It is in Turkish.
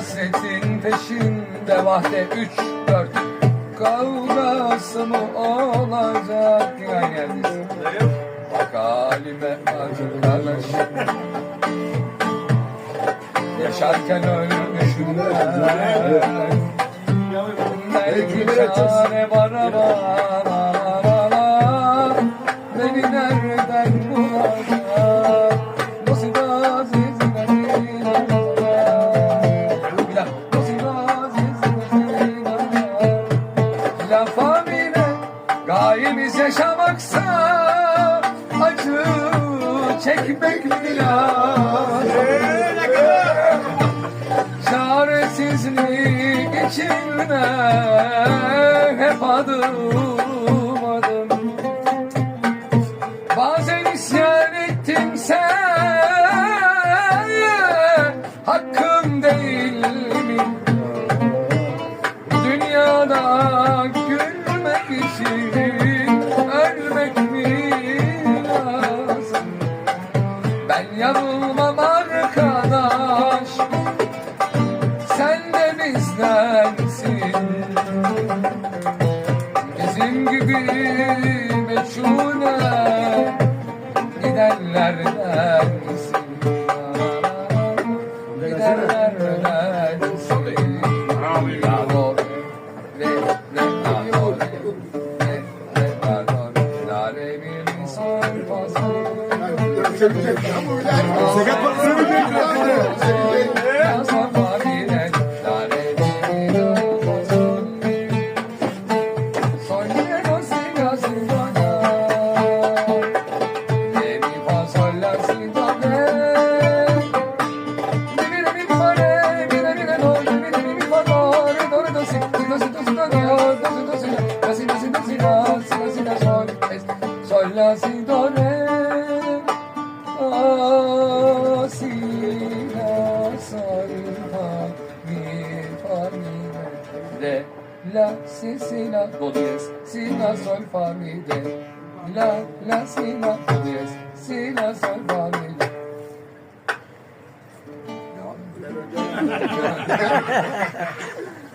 Hasretin peşinde vahde üç dört. Kavgası mı olacak? Geldi. Bak halime arkadaş Yaşarken ölmüşüm ben Belki çare var ama Beni nereden yaşamaksa Acı çekmek mi lazım. Çaresizlik içinde hep adım adım. Bazen isyan ettimse hakkım değil Ben yanılmam arkadaş. Sen de bizdensin Bizim gibi meçhule gidenlerdensin Sakat parası Sol, la, si, do, re re, la, si, si, la, do, diez, si, la, sol, fa, mi, re, la, la, si, la, do, diez, si, la, sol, fa, mi, re.